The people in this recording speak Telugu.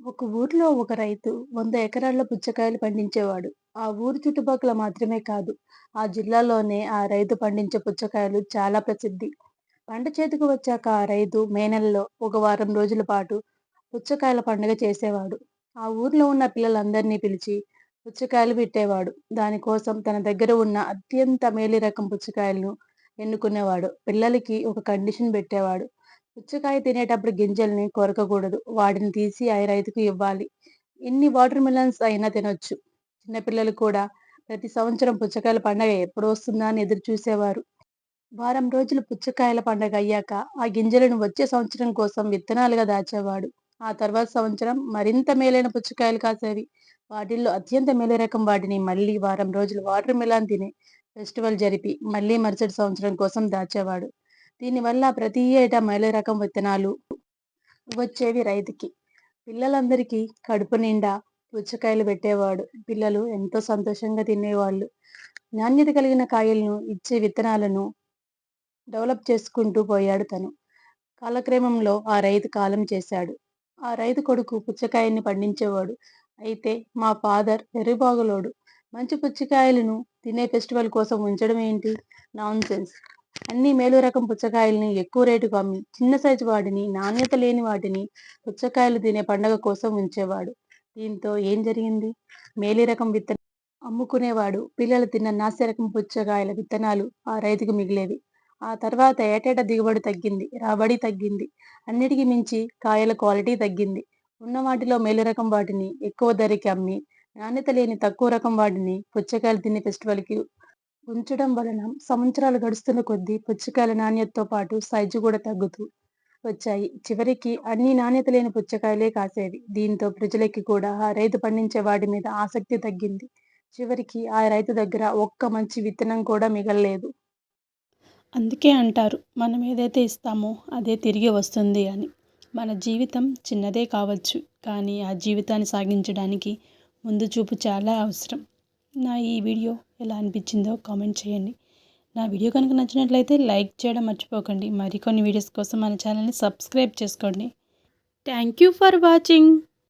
ఒక ఊరిలో ఒక రైతు వంద ఎకరాల్లో పుచ్చకాయలు పండించేవాడు. ఆ ఊరు చుట్టుపక్కల మాత్రమే కాదు, ఆ జిల్లాలోనే ఆ రైతు పండించే పుచ్చకాయలు చాలా ప్రసిద్ధి. పంట చేతికి వచ్చాక ఆ రైతు మే నెలలో ఒక వారం రోజుల పాటు పుచ్చకాయల పండుగ చేసేవాడు. ఆ ఊర్లో ఉన్న పిల్లలందరినీ పిలిచి పుచ్చకాయలు పెట్టేవాడు. దానికోసం తన దగ్గర ఉన్న అత్యంత మేలి రకం పుచ్చకాయలను ఎన్నుకునేవాడు. పిల్లలకి ఒక కండిషన్ పెట్టేవాడు. పుచ్చకాయ తినేటప్పుడు గింజల్ని కొరకకూడదు. వాటిని తీసి ఆ రైతుకు ఇవ్వాలి. ఎన్ని వాటర్ మిలన్స్ అయినా తినొచ్చు. చిన్నపిల్లలు కూడా ప్రతి సంవత్సరం పుచ్చకాయల పండగ ఎప్పుడు వస్తుందా అని ఎదురు చూసేవారు. వారం రోజులు పుచ్చకాయల పండగ అయ్యాక ఆ గింజలను వచ్చే సంవత్సరం కోసం విత్తనాలుగా దాచేవాడు. ఆ తర్వాత సంవత్సరం మరింత మేలైన పుచ్చకాయలు కాసేవి. వాటిల్లో అత్యంత మేలు రకం వాటిని మళ్ళీ వారం రోజులు వాటర్ మిలన్ తినే ఫెస్టివల్ జరిపి మళ్ళీ మరుసటి సంవత్సరం కోసం దాచేవాడు. దీనివల్ల ప్రతి ఏటా మైల రకం విత్తనాలు వచ్చేవి రైతుకి. పిల్లలందరికీ కడుపు నిండా పుచ్చకాయలు పెట్టేవాడు. పిల్లలు ఎంతో సంతోషంగా తినేవాళ్ళు. నాణ్యత కలిగిన కాయలను ఇచ్చే విత్తనాలను డెవలప్ చేసుకుంటూ పోయాడు తను. కాలక్రమంలో ఆ రైతు కాలం చేశాడు. ఆ రైతు కొడుకు పుచ్చకాయల్ని పండించేవాడు. అయితే మా ఫాదర్ వెర్రిబాగులోడు. మంచి పుచ్చకాయలను తినే ఫెస్టివల్ కోసం ఉంచడం ఏంటి? నాన్సెన్స్. అన్ని మేలు రకం పుచ్చకాయల్ని ఎక్కువ రేటుకు అమ్మి, చిన్న సైజు వాటిని, నాణ్యత లేని వాటిని పుచ్చకాయలు తినే పండగ కోసం ఉంచేవాడు. దీంతో ఏం జరిగింది? మేలి రకం విత్తనం అమ్ముకునేవాడు. పిల్లలు తిన్న నాసిరకం పుచ్చకాయల విత్తనాలు ఆ రైతుకు మిగిలేవి. ఆ తర్వాత ఏటేటా దిగుబడి తగ్గింది. రాబడి తగ్గింది. అన్నిటికీ మించి కాయల క్వాలిటీ తగ్గింది. ఉన్న వాటిలో మేలు రకం వాటిని ఎక్కువ ధరకి అమ్మి, నాణ్యత లేని తక్కువ రకం వాటిని పుచ్చకాయలు తినే ఫెస్టివల్కి ఉంచడం వలన సంవత్సరాలు గడుస్తున్న కొద్దీ పుచ్చకాయల నాణ్యతతో పాటు సైజు కూడా తగ్గుతూ వచ్చాయి. చివరికి అన్ని నాణ్యత లేని పుచ్చకాయలే కాసేవి. దీంతో ప్రజలకి కూడా ఆ రైతు పండించే వాటి మీద ఆసక్తి తగ్గింది. చివరికి ఆ రైతు దగ్గర ఒక్క మంచి విత్తనం కూడా మిగలలేదు అందుకే అంటారు మనం ఏదైతే ఇస్తామో అదే తిరిగి వస్తుంది అని. మన జీవితం చిన్నదే కావచ్చు కానీ ఆ జీవితాన్ని సాగించడానికి ముందు చూపు చాలా అవసరం. నా ఈ వీడియో ఎలా అనిపించిందో కామెంట్ చేయండి. నా వీడియో కనుక నచ్చినట్లయితే లైక్ చేయడం మర్చిపోకండి. మరికొన్ని వీడియోస్ కోసం మన ఛానల్ని సబ్స్క్రైబ్ చేసుకోండి. Thank you for watching